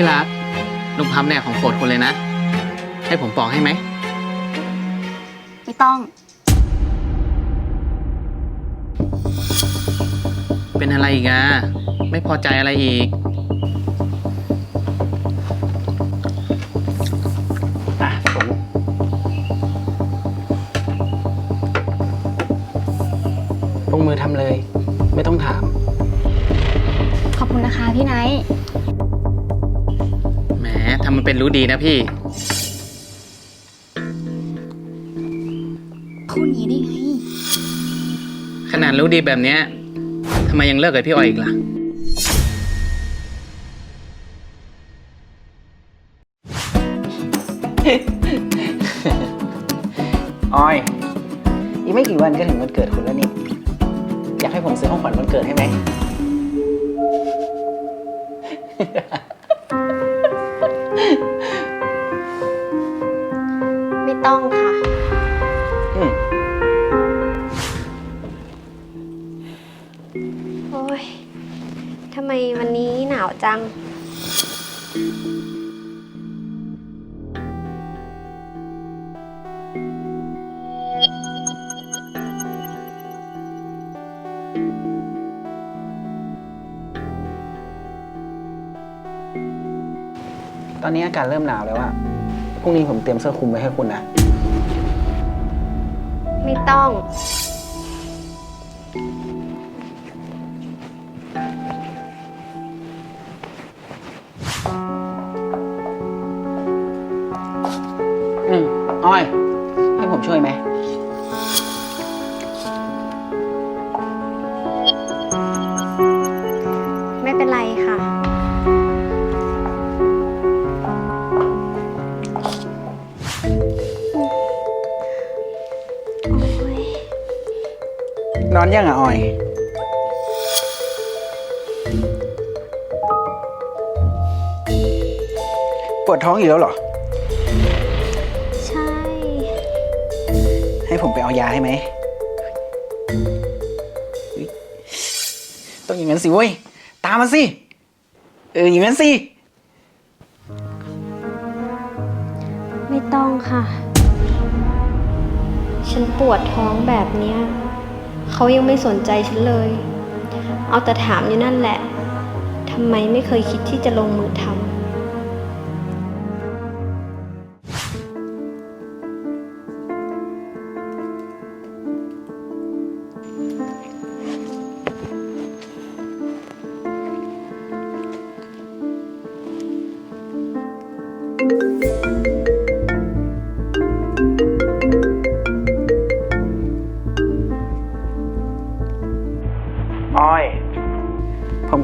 ที่รักลุงพัมเนี่ยของโปรดคุณเลยนะ ให้ผมปอกให้ไหม ไม่ต้อง เป็นอะไรอีกอะไม่พอใจอะไรอีก อะผมลงมือทำเลย ไม่ต้องถาม ขอบคุณนะคะพี่ไนท์แหม ทำมันเป็นรู้ดีนะพี่พูดอย่างนี้ได้ไง ขนาดรู้ดีแบบเนี้ยทำไมยังเลิกกับพี่ออยอีกล่ะ ออย อีกไม่กี่วันก็ถึงวันเกิดคุณแล้วนี่ อยากให้ผมซื้อของขวัญวันเกิดให้ไหม ต้องค่ะ อืมโอ้ยทำไมวันนี้หนาวจัง ตอนนี้อากาศเริ่มหนาวแล้วอะพ รุ่งนี้ผมเตรียมเสื้อคลุมไว้ให้คุณนะ ไม่ต้อง อืมออย ให้ผมช่วยไหม ไม่เป็นไรค่ะ นอนยังอะออย ปวดท้องอีกแล้วเหรอ ใช่ ให้ผมไปเอายาให้ไหมเฮ้ยต้องอย่างนั้นสิเว้ย ตามมาสิ เอออย่างนั้นสิ ไม่ต้องค่ะ ฉันปวดท้องแบบเนี้ย เขายังไม่สนใจฉันเลย เอาแต่ถามอยู่นั่นแหละทำไมไม่เคยคิดที่จะลงมือทำ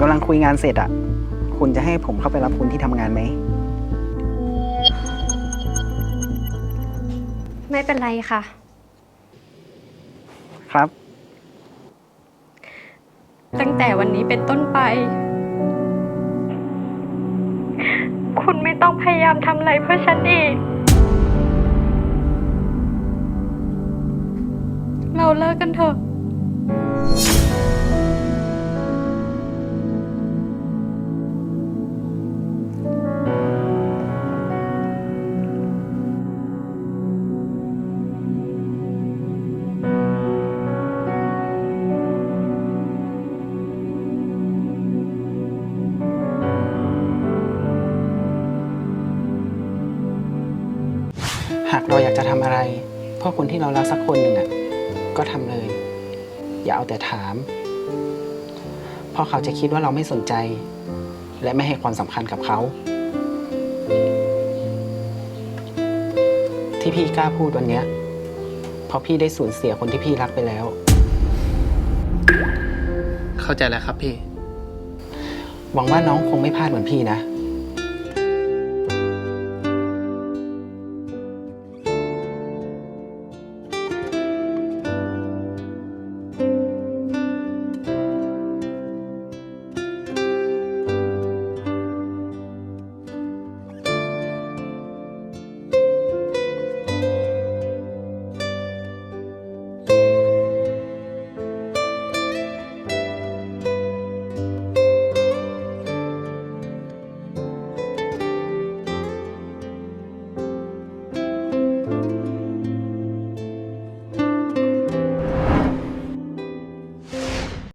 กำลังคุยงานเสร็จอะคุณจะให้ผมเข้าไปรับคุณที่ทำงานไหม ไม่เป็นไรค่ะ ครับ ตั้งแต่วันนี้เป็นต้นไป คุณไม่ต้องพยายามทำอะไรเพื่อฉันอีก เราเลิกกันเถอะ เราอยากจะทำอะไร เพื่อคนที่เรารักสักคนหนึ่งอะก็ทำเลย อย่าเอาแต่ถามเพราะเขาจะคิดว่าเราไม่สนใจ และไม่ให้ความสำคัญกับเขา ที่พี่กล้าพูดวันเนี้ยเพราะพี่ได้สูญเสียคนที่พี่รักไปแล้ว เข้าใจแล้วครับพี่ หวังว่าน้องคงไม่พลาดเหมือนพี่นะ